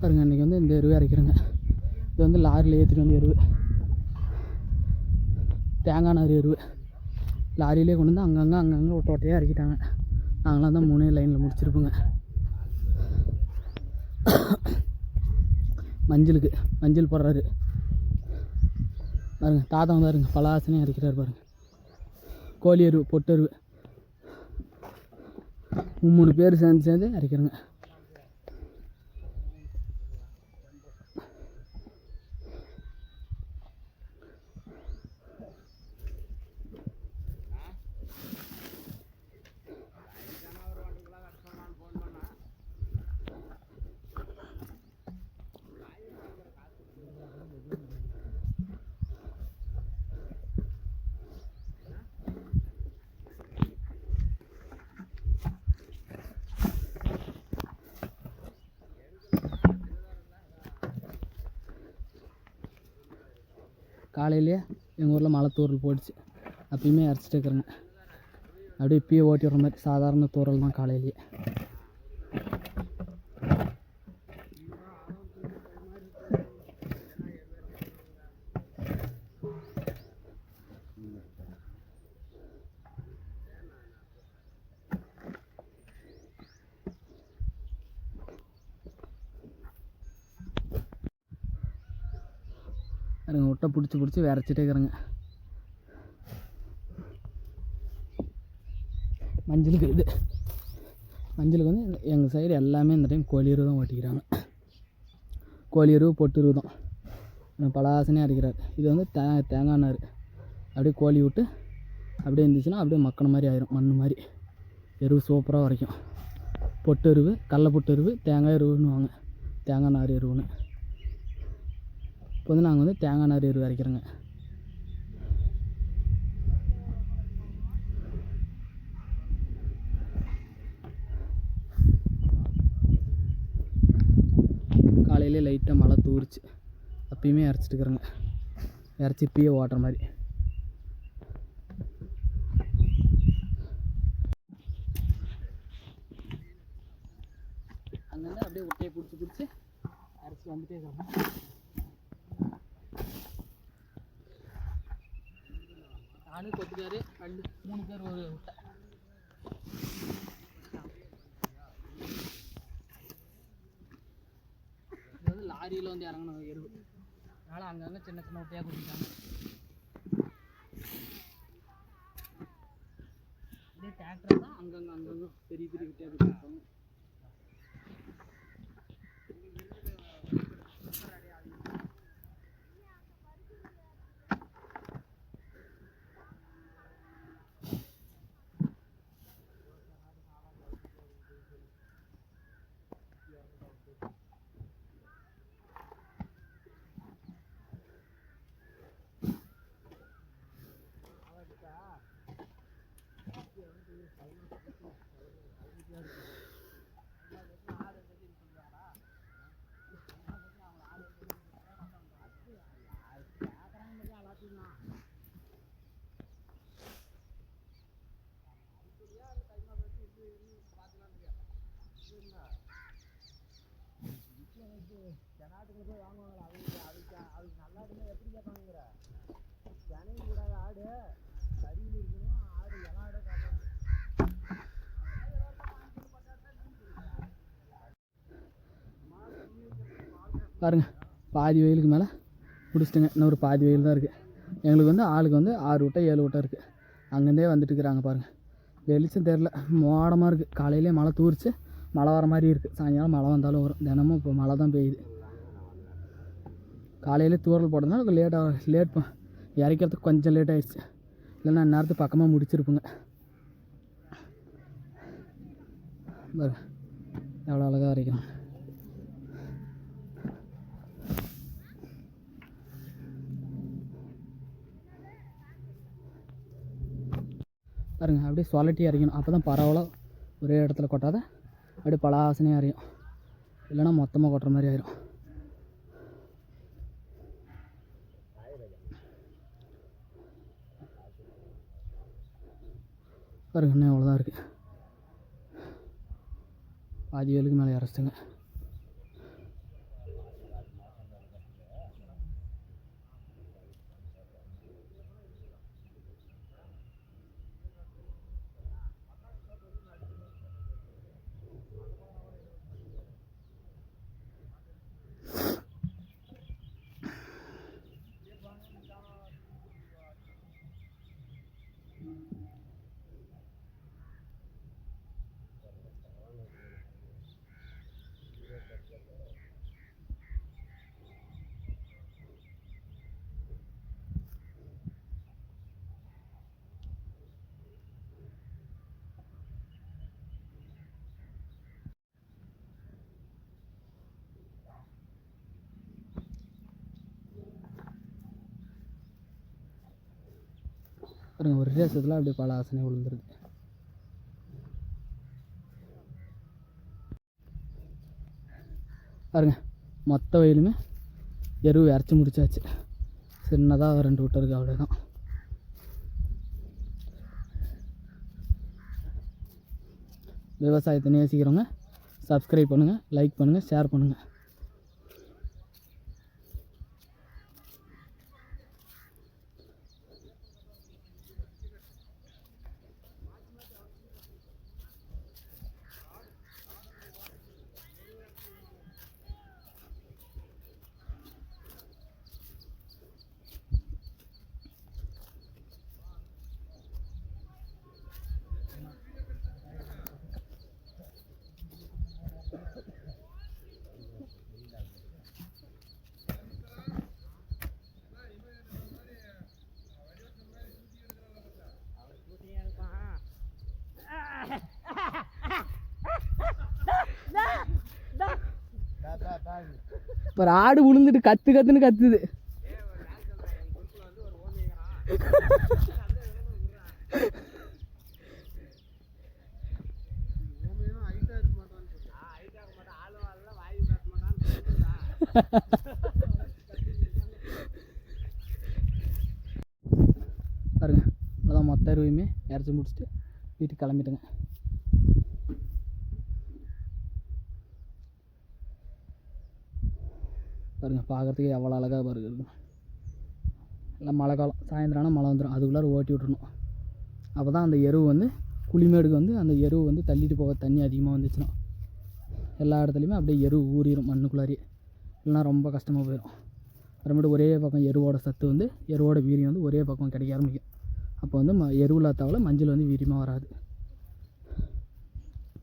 பாருங்க இன்றைக்கி வந்து இந்த எருவை இறக்கிறேங்க இது வந்து லாரியில் ஏற்றிட்டு வந்து எருவு. தேங்காய் நார் எருவு. லாரியிலே கொண்டு வந்து அங்கங்கே அங்கங்கே ஒட்ட ஒட்டையாக இறக்கிட்டாங்க நாங்களாம் தான் மூணே லைனில் முடிச்சிருப்போங்க. மஞ்சளுக்கு மஞ்சள் போடுறாரு. பாருங்க தாத்தா வந்தாருங்க பலாசனையும் அரைக்கிறாரு பாருங்க. கோழி எருவு பொட்டு எருவு. மூணு பேர் சேர்ந்து சேர்ந்து அரைக்கிறேங்க. காலையிலேயே எங்கள் ஊரில் மழை தூரல் போயிடுச்சு. அப்பயுமே அரைச்சிட்டு இருக்கிறேங்க. அப்படியே இப்பயே ஓட்டி விடுற மாதிரி சாதாரண தூறல் தான் காலையிலேயே. இருங்க விட்ட பிடிச்சி பிடிச்சி விரைச்சிட்டே இருக்கிறேங்க. மஞ்சளுக்கு இது. மஞ்சளுக்கு வந்து எங்கள் சைடு எல்லாமே இந்த டைம் கோழியரு தான் ஓட்டிக்கிறாங்க. கோழியரு பொட்டுரு தான். பலாசனையாக அரைக்கிறார் இது வந்து தே தேங்காய் நார். அப்படியே கோழி விட்டு அப்படியே இருந்துச்சுன்னா அப்படியே மக்கின மாதிரி ஆயிரும் மண் மாதிரி. எருவு சூப்பராக வரைக்கும் பொட்டு எருவு கடல பொட்டு எருவு தேங்காய் எருவுன்னுவாங்க. தேங்காய் நார் எருவுன்னு. இப்போ வந்து நாங்கள் வந்து தேங்காய் நார் எருவு அரைக்கிறோங்க. காலையிலே லைட்டாக மழை தூரிச்சு. அப்பயுமே இறச்சிட்டு இருக்கிறேங்க. இறச்சி இப்பயே ஓட்டுற மாதிரி. அங்கேருந்து அப்படியே ஒட்டையை பிடிச்சி பிடிச்சி அரைச்சி வந்துட்டே இருக்கிறேன் நானும் கொத்துக்காரு கல் மூணு பேர் ஒரு விட்டை இது வந்து லாரியில் வந்து இறங்கணும் எருவு. அதனால் அங்கங்கே சின்ன சின்ன விட்டையாக கொடுத்துட்டாங்க இதே டிராக்டர் தான் அங்கங்கே அங்கங்கே பெரிய பெரிய விட்டையாக பாருங்க பாதி வயலுக்கு மேலே பிடிச்சிட்டுங்க. இன்னும் ஒரு பாதி வயல் தான் இருக்குது எங்களுக்கு வந்து ஆளுக்கு வந்து ஆறு விட்டா ஏழு விட்டா இருக்குது அங்கேருந்தே வந்துட்டு இருக்கிறாங்க பாருங்கள் வெளிச்சம் தெரில மோடமாக இருக்குது காலையிலே மழை தூரிச்சு. மழை வர மாதிரி இருக்குது சாயங்காலம் மழை வந்தாலும் வரும். தினமும் இப்போ மழை தான் பெய்யுது. காலையில் தூரல் போட்டதுனால லேட்டாக லேட் இறக்கிறதுக்கு கொஞ்சம் லேட் ஆகிடுச்சு இல்லைன்னா நேரத்துக்கு பக்கமாக முடிச்சிருப்புங்க. பாரு எவ்வளோ அழகாக வரைக்கும் பாருங்கள் அப்படியே சொலட்டி இறக்கணும். அப்போ தான் பரவலாக ஒரே இடத்துல கொட்டாத அப்படியே பலாசனையாக அறியும் இல்லைன்னா மொத்தமாக கொட்டுற மாதிரி ஆயிரும். பாருங்க இன்னும் அவ்வளோதான் இருக்குது பாதி வேலுக்கு மேலே இறச்சிட்டுங்க. பாருங்கள் ஒரு தேசத்தில் அப்படியே பல ஆசனை விழுந்துருது. பாருங்க மொத்த வயலுமே எருவு இறச்சி முடிச்சாச்சு. சின்னதாக ரெண்டு விட்டு இருக்கு அவ்வளோதான் விவசாயத்தை நேசிக்கிறவங்க சப்ஸ்கிரைப் பண்ணுங்கள் லைக் பண்ணுங்கள் ஷேர் பண்ணுங்கள் ஒரு ஆடு விழுந்துட்டு கத்து கத்துன்னு கத்துது. பாருங்க அதான் மொத்த அருவையுமே இறச்சி முடிச்சுட்டு வீட்டுக்கு கிளம்பிட்டுங்க. பாருங்க பார்க்குறதுக்கே எவ்வளோ அழகாக பாருங்க. எல்லாம் மழை காலம் சாயந்தரம் ஆனால் மழை வந்துடும் அதுக்குள்ளார ஓட்டி விட்றணும் அப்போ தான் அந்த எருவு வந்து குளிமேடுக்கு வந்து அந்த எருவு வந்து தள்ளிட்டு போக தண்ணி அதிகமாக வந்துச்சுன்னா எல்லா இடத்துலையுமே அப்படியே எருவு ஊறிடும் மண்ணுக்குள்ளாரியே எல்லாம் ரொம்ப கஷ்டமாக போயிடும் அப்புறமேட்டு ஒரே பக்கம் எருவோட சத்து வந்து எருவோட வீரியம் வந்து ஒரே பக்கம் கிடைக்க ஆரம்பிக்கும். அப்போ வந்து ம எருவில் தவிர மஞ்சள் வந்து வீரியமாக வராது.